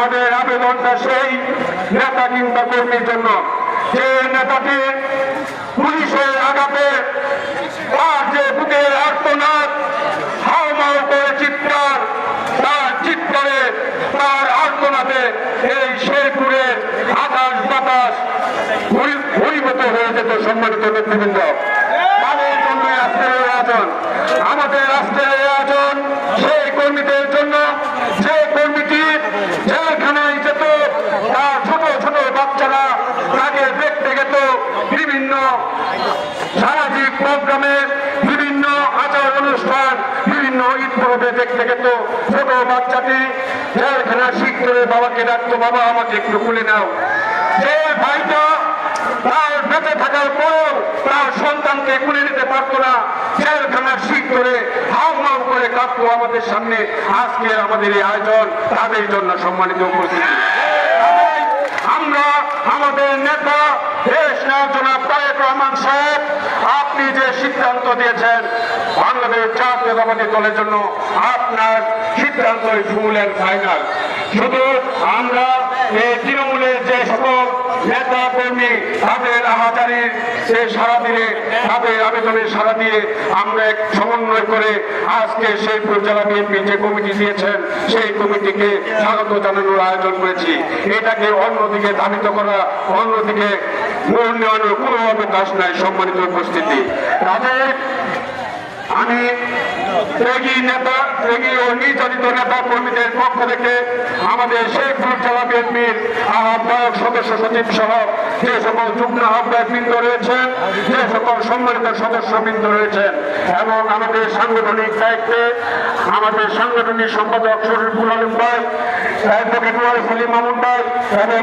আমাদের আবেদনটা সেই নেতা কিংবা কর্মীর জন্য। যে নেতাটি পুলিশের আঘাতে তার যে বুকের আর্তনাদ হাওমাও করে চিৎকার, তার চিৎকারে, তার আর্তনাদে এই শেরপুরের আকাশ বাতাস পরি- পরিবর্তন হয়ে যেত সম্মানিত নেতৃবৃন্দ। তাদের জন্য আজকের আয়োজন, আমাদের আজকের এই আয়োজন সেই কর্মীদের জন্য যে কর্মীটি জেলখানায় যেত তার ছোট ছোট বাচ্চারা তাকে দেখতে গেত বিভিন্ন সামাজিক প্রোগ্রামে বিভিন্ন আচার অনুষ্ঠান, বিভিন্ন ঈদ পর্বে দেখতে গেত। ছোট বাচ্চাটি জেলখানা শিখ করে বাবাকে ডাকতো, বাবা, আমাকে একটু খুলে নাও। যে ভাইটা তার বেঁচে থাকার তার সন্তানকে কুলে নিতে পারতো না জেলখানার শিখ করে করে কাঁদতো আমাদের সামনে। আজকে আমাদের এই আয়োজন তাদের জন্য সম্মানিত উপস্থিতি। আমরা আমাদের নেতা, দেশ রহমান সাহেব, আপনি যে সিদ্ধান্ত দিয়েছেন বাংলাদেশ জাতীয়তাবাদী দলের জন্য, আপনার সিদ্ধান্তই ফুল অ্যান্ড ফাইনাল শুধু আমরা এই তৃণমূলের যে সকল নেতা কর্মী তাদের আহাজারির সে সারা দিয়ে, তাদের আবেদনের সারা দিয়ে আমরা এক সমন্বয় করে আজকে সেই জেলা বিএনপি যে কমিটি দিয়েছেন, সেই কমিটিকে স্বাগত জানানোর আয়োজন করেছি। এটাকে অন্যদিকে ধাবিত করা, অন্যদিকে মূল নেওয়ানোর কোনো অবকাশ নাই, সম্মানিত উপস্থিতি। তাদের আমি নেতা, ত্যাগী ও নির্যাতিত নেতা কর্মীদের পক্ষ থেকে আমাদের শেখপুর জেলা বিএনপির আহ্বায়ক সদস্য সচিব সহ যে সকল যুগ্ম আহ্বায়ক বৃন্দ রয়েছেন, যে সকল সম্মানিত সদস্যবৃন্দ রয়েছেন এবং আমাদের সাংগঠনিক দায়িত্বে আমাদের সাংগঠনিক সম্পাদক শরীফুল আলম ভাই এবং